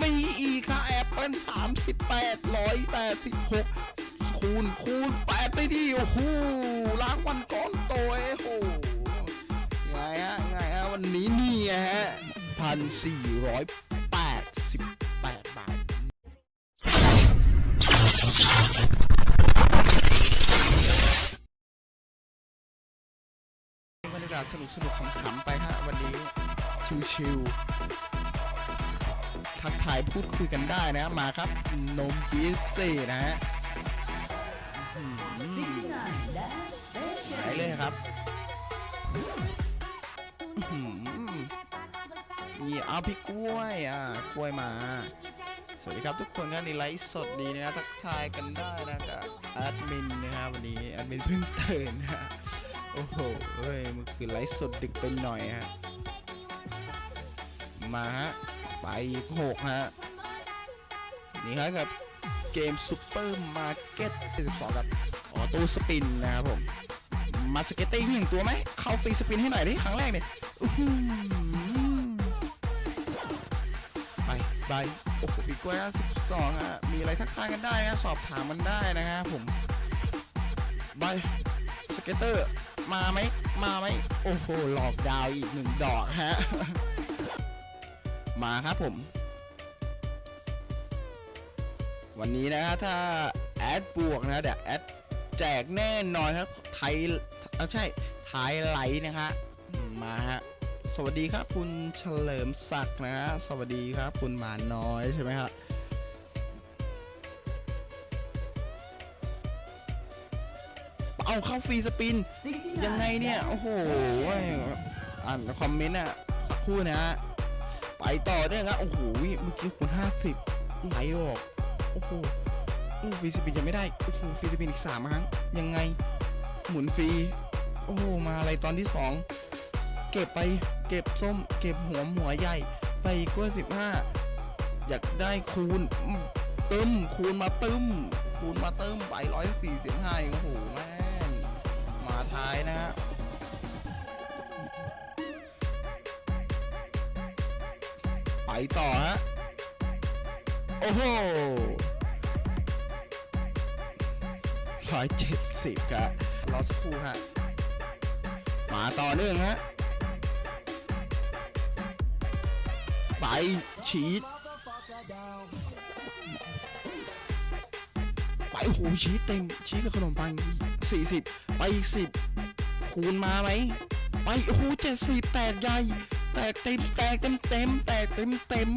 มีอีกค่ะแอปเปิลสามสิบแปดร้อยแปดสิบหกคูณคูณแปดไปดิโอ้โหรางวัลก้อนโตเอ้โหไงฮะไงฮะวันนี้นี่ฮะพันสี่ร้อยแปดสิบแปดบาทบรรยากาศสนุกสนุกขำๆไปฮะวันนี้ชิวๆ ทักทายพูดคุยกันได้นะ มาครับนมจีเซนะฮะไหนเลยครับนี่เอาพี่กล้วยอะกล้วยมาสวัสดีครับทุกคนครับในไลฟ์สดนี้นะทักทายกันได้นะกับแอดมินนะครับวันนี้แอดมินเพิ่งตื่นนะโอ้โหเฮ้ยมันคือไลฟ์สดดึกไปหน่อยฮะมาฮะ ไปหกฮะ นี่ครับกับเกมซูเปอร์มาร์เก็ต12กับออโต้สปินนะครับผม มาสเก็ตติ้งหนึ่งตัวไหม เข้าฟรีสปินให้หน่อยดิครั้งแรกเนี่ยอื้อหือไปไปโอ้โหปีกล้วย12อะ มีอะไรทักทายกันได้นะ สอบถามมันได้นะครับผมไปสเก็ตเตอร์ มาไหม มาไหม โอ้โห หลอกดาวอีกหนึ่งดอกฮะ มาครับผม วันนี้นะถ้าแอดบวกนะเดี๋ยวแอดแจกแน่นอนครับไทยเอาใช่ไทยไหลนะฮะมาฮะสวัสดีครับคุณเฉลิมศักดิ์นะฮะสวัสดีครับคุณหมาน้อยใช่ไหมครับเอาเข้าฟรีสปิน ยังไงเนี่ย โอ้โหอ่านคอมเมนต์อะสักครู่นะฮะ ต่อได้ครับโอ้โหเมื่อกี้คุณห้าสิบไหลออกโอ้โหฟรีสปินยังไม่ได้โอ้โหฟรีสปินอีกสามครั้งยังไง หมุนฟรีโอ้โหมาอะไรตอนที่สองเก็บไปเก็บส้ม เก็บหัวหัวใหญ่ ไปกว่าสิบห้าอยากได้คูณตึมคูณมาตึมคูณมาเติมไปร้อยสี่สิบห้าโอ้โหแม่มาท้ายนะฮะ ต่อฮะ โอ้โหร้อยเจ็ดสิบครับรอสักครู่ฮะ มาต่อเนื่องฮะ ไปชีสไปโอ้โหชีสเต็มชีสกับขนมปังสี่สิบไปอีกสิบคูณมาไหม ไปโอ้โหเจ็ดสิบแตกใหญ่ แตกเต็มแตกเต็มเต็มแตกเต็มเต็ม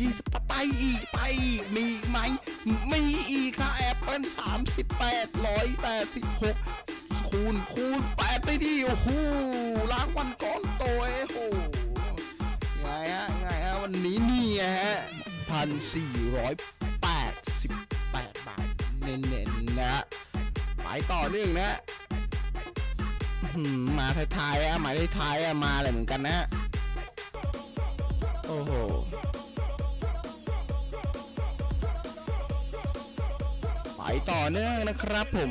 ยี่สิบไปอีกไปอีกมีอีกไหมมีอีกค่ะแอปเปิลสามสิบแปดร้อยแปดสิบหกคูณคูณแปดไปดิโอ้โหรางวัลก้อนโตเอ้โหไงฮะไงฮะวันนี้นี่ฮะพันสี่ร้อยแปดสิบแปดบาทเน้นๆนะไปต่อเนื่องนะอื้อหือมาท้ายๆอะมาท้ายๆอะมาอะไรเหมือนกันนะ โอ้โหไปต่อเนื่องนะครับผม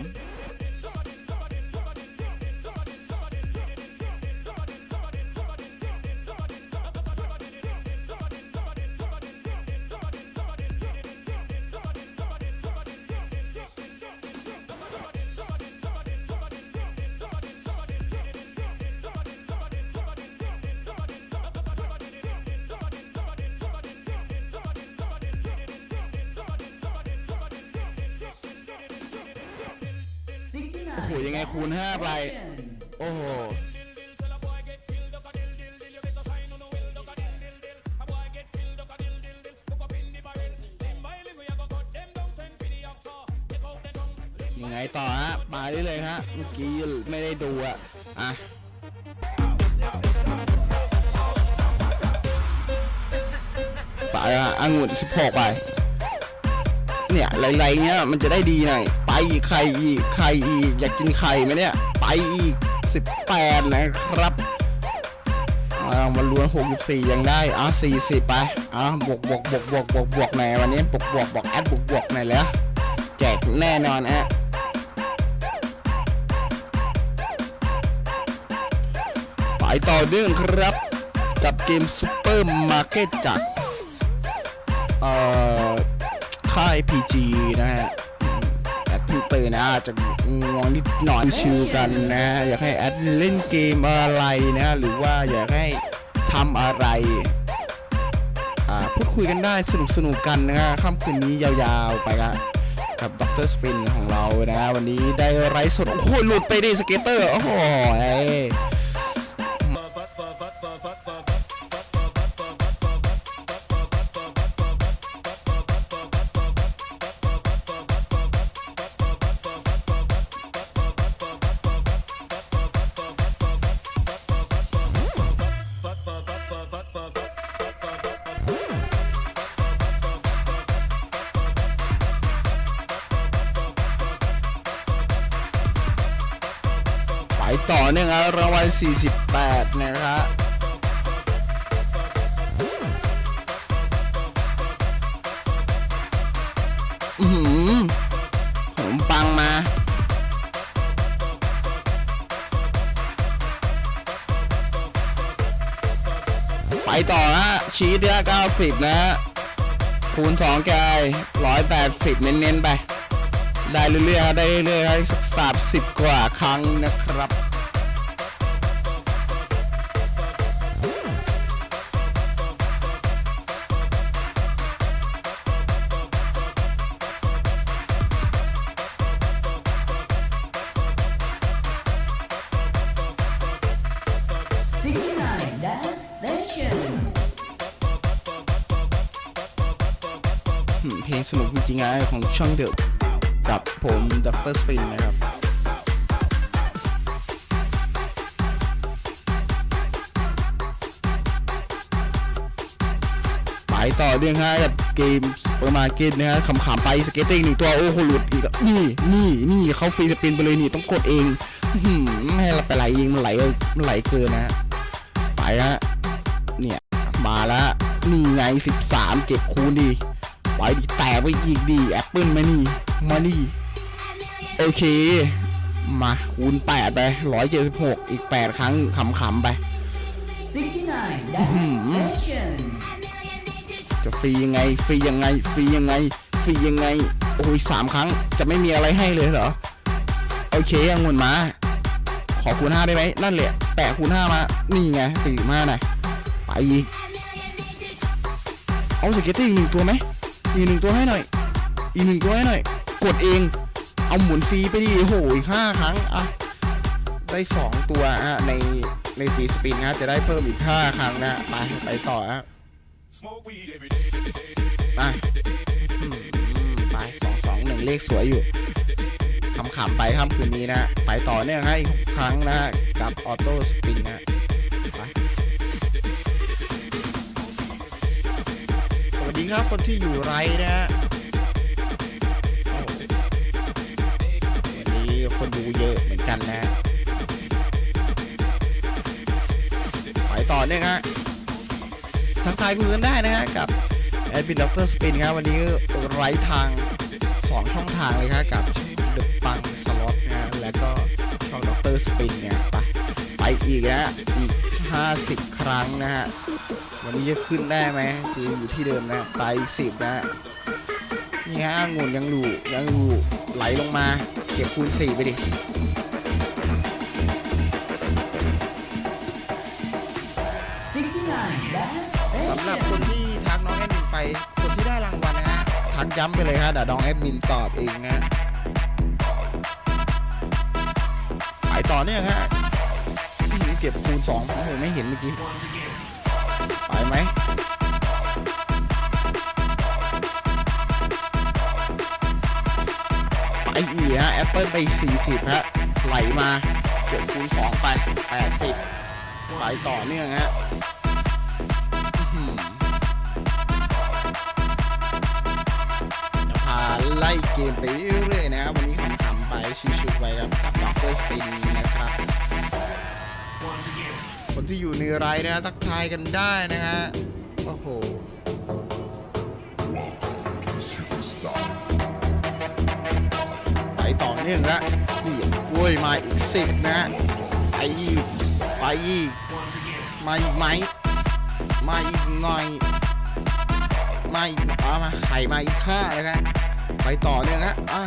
โอ้โหยังไงคูณ5ไปโอ้โหยังไงต่อฮะมาเรื่อยๆฮะเมื่อกี้ไม่ได้ดูอะอะไปอะองุ่น16 ไป เนี่ยไหลๆเนี้ยมันจะได้ดีหน่อย อีกไข่อีกไข่อีกอยากกินไข่ไหมเนี่ย ไปอีก18นะครับอ่าวันรวน64ยังได้อะ40ไปอะบวกบวกบวกบวกบวกบวกไหนวันนี้บวกบวกบอกแอดบวกบวกไหนแล้วแจกแน่นอนฮะไปต่อเนื่องครับ กับเกมซูเปอร์มาร์เก็ตจากอ่อค่าย PG นะฮะ ตื่นนะอาจจะง่วงนิดหน่อยชิวกันนะอยากให้แอดเล่นเกมอะไรนะหรือว่าอยากให้ทำอะไรพูดคุยกันได้สนุกสนุกกันนะฮะค่ำคืนนี้ยาวๆไปละกับดรสปินของเรานะฮะวันนี้ได้ไร้สด โอ้โหหลุดไปดิสเกตเตอร์ โอ้โห เอ้ยไปต่อเนื่องครับรางวัล 48 นะครับอือหือขนมปังมา ไปต่อนะชีสเนี่ย90 นะคูณ2แกย180 เน้นๆ ไป ได้เรื่อยๆได้เรื่อยๆสักสามสิบกว่าครั้งนะครับ 69 Dance Station. เพลงสนุกจริงๆนะของช่องเดิมกับผมดรสปินนะครับไปต่อเรื่องฮะกับเกมเปอร์มาเก็ตนะฮะขำๆไปสเก็ตติ้งหนึ่งตัวโอ้โหหลุดอีกนี่นี่นี่เขาฟรีสปินไปเลยนี่ต้องกดเองไม่ให้เราไปไหลเองมันไหลมันไหลเกินนะฮะ ไปฮะ เนี่ย มาแล้วนี่ไง 13 เก็บคูณดีไว้ดิแตกไปอีกดีแอปเปิลมานี่มานี่โอเค มาคูณ8ไป 176 อีก 8 ครั้งขำๆไป69 Dance Station. จะฟรียังไงฟรียังไงฟรียังไงฟรียังไง โอ้ยสามครั้งจะไม่มีอะไรให้เลยเหรอ โอเคองุ่นมา ขอคูณห้าได้ไหมนั่นแหละ แปะคูณห้ามา นี่ไงสี่ห้าหน่อยไปอีก เอาสเก็ตตี้อีกหนึ่งตัวไหมอีกหนึ่งตัวให้หน่อย อีกหนึ่งตัวให้หน่อย กดเอง เอาหมุนฟรีไปดิโอ้โหอีกห้าครั้ง อะ ได้สองตัวอะในในฟรีสปินนะจะได้เพิ่มอีกห้าครั้งนะ ไปไปต่อฮะไปไปสองสองหนึ่งเลขสวยอยู่ ขำขำๆไปค่ำคืนนี้นะไปต่อเนื่องให้อีกครั้งนะกับออโต้สปินนะสวัสดีครับคนที่อยู่ไรนะฮะวันนี้คนดูเยอะเหมือนกันนะไปต่อเนื่องฮะทักทายคุยกันได้นะฮะกับแอดมินดรสปินครับวันนี้ไร้ทาง 2 ช่องทางเลยครับกับ แล้วก็ช่องดรสปินเนี่ยไปไปอีกนะอีก 50 ครั้งนะฮะ วันนี้จะขึ้นได้ไหมคืออยู่ที่เดิมนะไปสิบนะฮะนี่ฮะองุ่นยังอยู่ยังอยู่ไหลลงมา เก็บคูณ4ไปดิสำหรับคนที่ทักน้องแอดมินไป คนที่ได้รางวัลนะฮะทักย้ำไปเลยฮะเดี๋ยวน้องแอดมินตอบเองนะ ต่อเนี่ยฮะเก็บคูณสองผมไม่เห็นเมื่อกี้ ไปไหมไปอีฮะแอปเปิลไป 40 ฮะ ไหลมาเก็บคูณ2ไป 80 ไปต่อเนื่องฮะพาไล่เกมไปเรื่อยๆนะครับวันนี้ขำๆไปชิวๆไปครับ อกเอร์สปินนะครับ คนที่อยู่ในไลน์นะ ทักทายกันได้นะฮะ โอ้โหไปต่อเนื่องละนี่กล้วยมาอีกสิบนะ ไปอีก ไปอีก มาอีกไหม มาอีกหน่อย มาอีกอ่ามาไข่มาอีกห้านะครับไปต่อเนี่ยนะอะ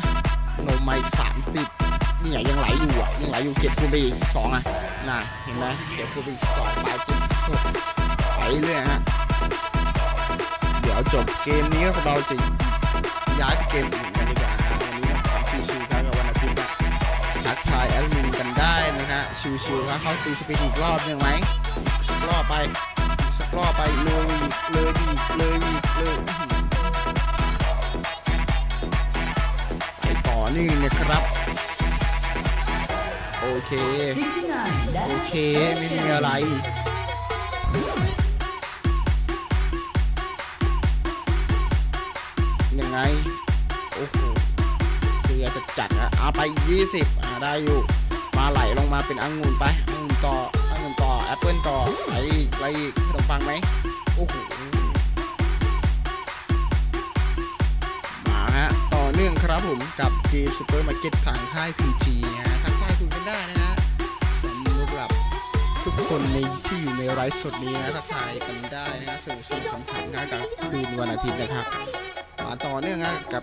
นมมาอีกสามสิบ นี่ไงยังไหลอยู่อะยังไหลอยู่เก็บคูณไปอีกสองอะน่ะเห็นไหมเก็บคูณไปอีกสองไปจ็ดหกไปเรื่อยฮะเดี๋ยวจบเกมนี้เราจะย้ายไปเกมอื่นกันดีกว่าวันนี้ครับชิวๆครับกับวันอาทิตย์นะทักทายแอดมินกันได้นะฮะชิวๆครับเข้าตีสปีดอีกรอบหนึ่งไหมอีกสักรอบไปอีกสักรอบไปเลยอีกเลยอีกเลยอีกเลยไปต่อนี่นะครับ โอเค โอเค ไม่มีอะไรยังไง โอ้โหเรือจะจัดอะเอาไป 20 อ่าได้อยู่ มาไหลลงมาเป็นองุ่นไปองุ่นต่อองุ่นต่อแอปเปิลต่ออะไรอีกอะไรอีกขนมปังไหมโอ้โหมาฮะ ต่อเนื่องครับผมกับเกมซูเปอร์มาร์เก็ตทางค่าย PG ฮะ คนในที่อยู่ในไลฟ์สดนี้นะทักทายกันได้นะฮะส่งส่งคำถามงานกลางคืนวันอาทิตย์นะครับ มาต่อเนื่องนะกับ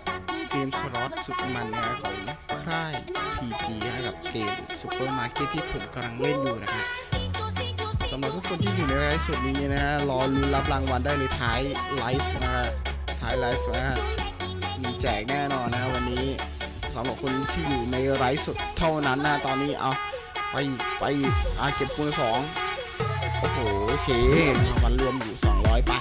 เกมสล็อตสุดมันนะฮะของค่าย PG นะกับเกมซูเปอร์มาร์เก็ตที่ผมกำลังเล่นอยู่นะฮะสำหรับทุกคนที่อยู่ในไลฟ์สดนี้นะฮะรอลุ้นรับรางวัลได้เลยท้ายไลฟ์นะฮะท้ายไลฟ์นะฮะมีแจกแน่นอนนะวันนี้สำหรับคนที่อยู่ในไลฟ์สดเท่านั้นนะตอนนี้เอา ไปอีกไปอีกอาเก็บคูณสองโอ้โหโอเควันรวมอยู่สองร้อยไป